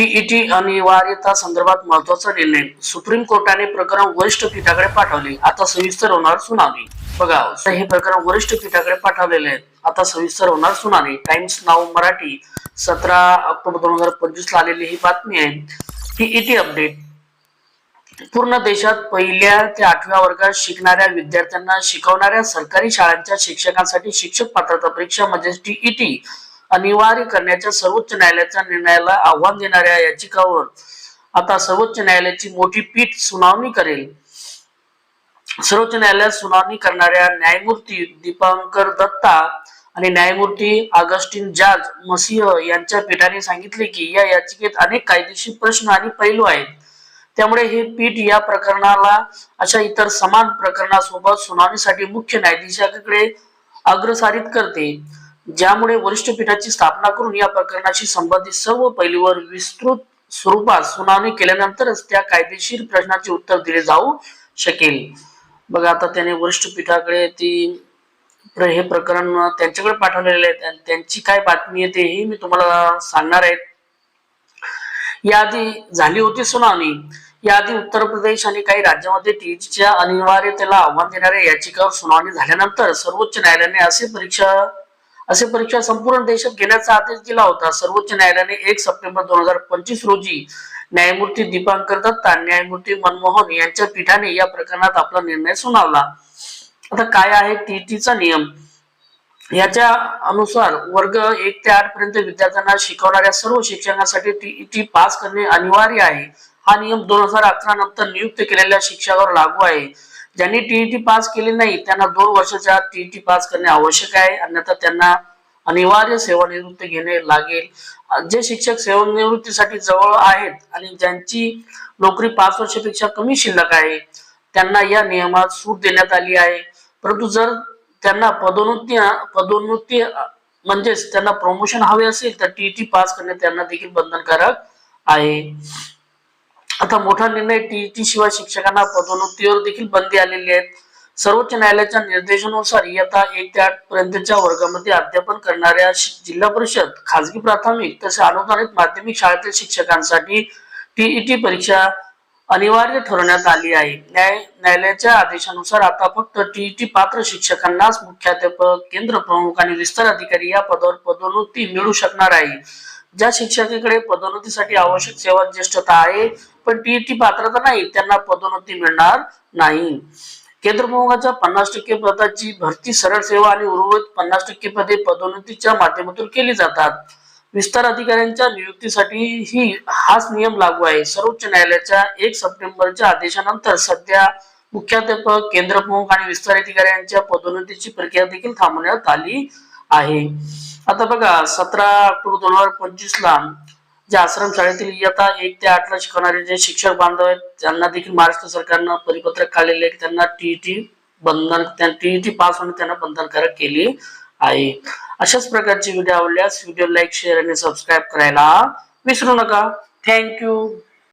TET अनिवार्यता संदर्भात महत्त्वाचा निर्णय. सुप्रीम कोर्टाने प्रकरण वरिष्ठ पीठाकडे पाठवले. आता सविस्तर होणार सुनावणी. बघा हे प्रकरण वरिष्ठ पीठाकडे पाठवलेले आहे आता सविस्तर होणार सुनावणी. टाइम्स नाव मराठी सतरा ऑक्टोबर दोन हजार पंचवीस ला आलेली ही बातमी आहे. TET update. पूर्ण देशात पहिल्या ते आठव्या वर्गात शिकणाऱ्या विद्यार्थ्यांना शिकवणाऱ्या सरकारी शाळांच्या शिक्षकांसाठी शिक्षक पात्रता परीक्षा म्हणजे टीईटी अनिवार्य करण्याच्या सर्वोच्च न्यायालयाच्या निर्णयाला आव्हान देणाऱ्या याचिकावर आता सर्वोच्च न्यायालयाची मोठी पीठ सुनावणी करेल. सर्वोच्च न्यायालयात सुनावणी करणाऱ्या न्यायमूर्ती दीपांकर दत्ता आणि न्यायमूर्ती ऑगस्टिन जॉर्ज मसिह यांच्या पीठाने सांगितले की या याचिकेत अनेक कायदेशीर प्रश्न आणि पैलू आहेत. त्यामुळे हे पीठ या प्रकरणाला अशा इतर समान प्रकरणासोबत सुनावणीसाठी मुख्य न्यायाधीशाकडे अग्रसारित करते. ज्यामुळे वरिष्ठ पीठाची स्थापना करून या प्रकरणाशी संबंधित सर्व पैलूवर विस्तृत स्वरूपात सुनावणी केल्यानंतरच त्या कायदेशीर प्रश्नाचे उत्तर दिले जाऊ शकेल. बघा आता त्याने वरिष्ठ पीठाकडे ती हे प्रकरण त्यांच्याकडे पाठवलेले आहे त्यांची काय बातमी आहे तेही मी तुम्हाला सांगणार आहे. याआधी झाली होती सुनावणी. याआधी उत्तर प्रदेश आणि काही राज्यामध्ये टीईटीच्या अनिवार्यतेला आव्हान देणाऱ्या याचिकावर सुनावणी झाल्यानंतर सर्वोच्च न्यायालयाने असे परीक्षा असे परीक्षा संपूर्ण देशात घेण्याचा आदेश दिला होता. सर्वोच्च न्यायालयाने एक सप्टेंबर दोन हजार पंचवीस रोजी न्यायमूर्ती दीपांकर दत्ता न्यायमूर्ती मनमोहन यांच्या पीठाने या प्रकरणात आपला निर्णय सुनावला. आता काय आहे टीटीचा नियम? याच्या अनुसार वर्ग एक ते आठ पर्यंत विद्यार्थ्यांना शिकवणाऱ्या सर्व शिक्षकांसाठी टीईटी पास करणे अनिवार्य आहे. हा नियम दोन हजार अकरा नंतर नियुक्त केलेल्या शिक्षकावर लागू आहे. ज्यांनी टीईटी पास केली नाही त्यांना दोन वर्षाच्या आत टीईटी पास करणे आवश्यक आहे. अन्यथा त्यांना अनिवार्य सेवानिवृत्ती घेणे लागेल. जे शिक्षक सेवानिवृत्तीसाठी जवळ आहेत आणि ज्यांची नोकरी पाच वर्षापेक्षा कमी शिल्लक आहे त्यांना या नियमात सूट देण्यात आली आहे. परंतु जर त्यांना पदोन्नती पदोन्नती म्हणजेच त्यांना प्रमोशन हवे असेल तर टीईटी पास करणे त्यांना देखील बंधनकारक आहे. आता मोठा निर्णय टीईटी शिवाय शिक्षकांना पदोन्नतीवर देखील बंदी आलेली आहेत सर्वोच्च न्यायालयाच्या निर्देशानुसार इयत्ता एक ते आठ पर्यंतच्या वर्गामध्ये अध्यापन करणाऱ्या जिल्हा परिषद खासगी प्राथमिक तसेच अनुदानित माध्यमिक शाळेतील शिक्षकांसाठी टीईटी परीक्षा अनिवार्य ठरवण्यात आली आहे. न्याय न्यायालयाच्या आदेशानुसार आता फक्त टीईटी पात्र शिक्षकांनाच मुख्याध्यापक केंद्र प्रमुख आणि विस्तार अधिकारी या पदावर पदोन्नती मिळू शकणार आहे. ज्या शिक्षकाकडे पदोन्नतीसाठी आवश्यक सेवा ज्येष्ठता आहे पण टीईटी पात्रता नाही त्यांना पदोन्नती मिळणार नाही. केंद्र पन्नास टक्के पदाची भरती सरळ सेवा आणि उर्वरित पन्नास टक्के पदे पदोन्नतीच्या माध्यमातून केली जातात. विस्तार अधिकाऱ्यांच्या नियुक्तीसाठी ही हाच नियम लागू आहे. सर्वोच्च न्यायालयाच्या एक सप्टेंबरच्या आदेशानंतर सध्या मुख्याध्यापक केंद्र प्रमुख आणि विस्तार अधिकाऱ्यांच्या पदोन्नतीची प्रक्रिया देखील थांबवण्यात आली आहे. आता बघा सतरा ऑक्टोबर दोन हजार पंचवीस ला जे आश्रम शाळेतील इयत्ता एक ते आठ ला शिकवणारे जे शिक्षक बांधव आहेत त्यांना देखील महाराष्ट्र सरकारनं परिपत्रक काढलेले आहे की त्यांना टीईटी बंधन टीईटी पास होणे त्यांना बंधनकारक केली आहे. अशाच प्रकारचे व्हिडिओ आवडल्यास व्हिडिओ लाईक शेअर आणि सबस्क्राईब करायला विसरू नका. थँक्यू